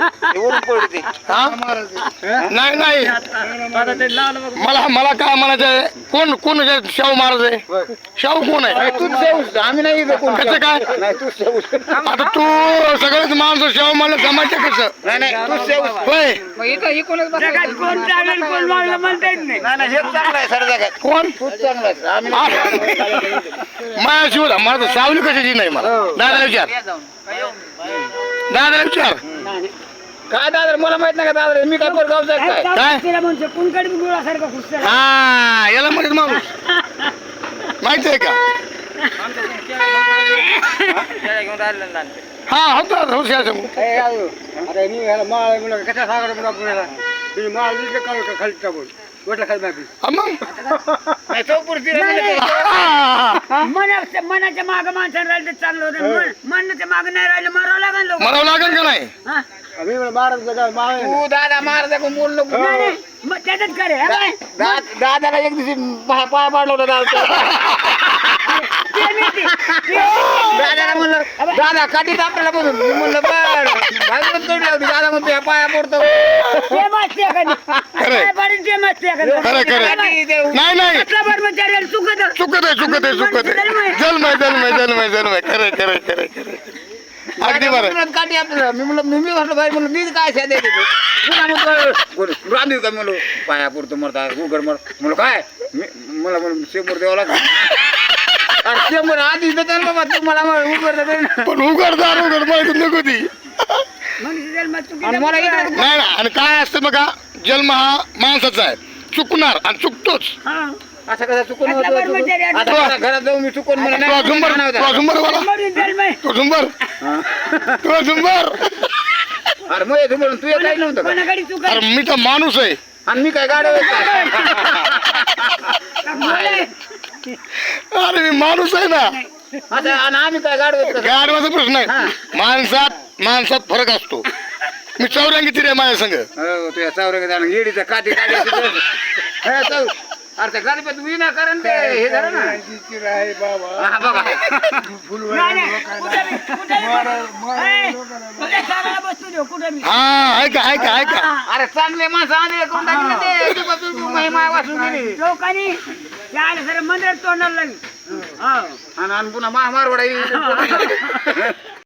ते पडते. हा? नाही नाही. मला मला काय म्हणायचंय कोण कोण हे शाहू महाराज आहे? शाहू कोण आहे? शेवस. आम्ही नाही इथं कोण कसं काय? नाही शेवस. आता तू सगळेच माणसं शाहू मला जमायचं कसं? नाही शेवस. होय. जगात कोण चालेल कोण वागलं म्हणता येत नाही. नाही नाही हेच चांगलं आहे सर जगात. कोण? तूच चांगला आहे आम्ही. माया शिवला मला तर सावली कशाची नाही मला. दादा विचार. दादा विचार. काय दादा मला माहीत नाही का दादा मी काय गावचा काय? काय? तिला म्हणतो कुणकडे गुळासारखं खुश हा याला म्हणत माणूस माहिती आहे का? हा होता हुशार समोर अरे मी ह्याला माळ कशा सागर पुण्याला? तुम्ही माळ खाली टाकून. मनाच्या माग माणसानं राहिलं तर चांगलं होतं. मनाच्या माग नाही राहिलं मरावं लागेल लोक. म्हणावं लागेल का नाही. तू दादा नको. मग त्याच्यात करे हा बाय? दा- दादाला एक दिवशी पाय पाय पाडलं होतं दादा ते मी ते- ते- दादाला म्हणलं दादा काठीत आपल्याला म्हणून. मी म्हणलं बर. भागवत होती. दादा म्हणतो ह्या पाया पडतो. ते खरं खरं नाही नाही. कर्मचारी चुकत. आहे चुकत आहे चुकत आहे. जन्म आहे. जन्म आहे जन्म आहे जन्म आहे खरं खरं खरं खरं अगदी बरं काठी आपल्याला. मी म्हणलं मी मी म्हटलं भाई म्हणलं मी काय साध्या देतो पुन्हा म्हणतो रांधू का? म्हणलो पाया पडतो मरता उघड मर म्हणलो काय? मी मला म्हणलं शेंबर द्यावं लागतं अरे आधीच देतात बाबा तू मला उघड पण उघडदार उघड माहिती नको ती. आणि मला इकडे नाही ना आणि काय असतं बघा जन्म हा माणसाचा आहे. चुकणार आणि चुकतोच. हा. असं कसं चुकून कसला होतं कर्मचारी आहे? आता मला घरात जाऊन मी चुकून मला नाही झुंबर म्हणावं तुला झुंबर वाला मरून जन्म आहे. तो झुंबर तुला झुंबर अरे मग येतो म्हणून तू येत काही नव्हतं का? कोणाकडे चुकत अरे मी तर माणूस आहे. आणि मी काय गाड्या अरे मी माणूस आहे ना. आता आणि आम्ही काय गाडवत कसं गाडवाचा प्रश्न आहे. माणसात माणसात फरक असतो. मी चौरंगी तिरे माझ्या संग. हो तुझ्या चौरंग येडीचं काठी काढी हे अरे त्या गणपत विनाकारण ते हे झालं ना. आहे बाबा हा बघा. हा ऐका ऐका ऐका. अरे चांगले माणसं आंधळे करून टाकले ते? तू बाबा, तू महिमा वाचून गेली. लोकांनी त्याला सर मंदिरात तोंडाला लागली. हो. आणि आणि पुन्हा महामारवडा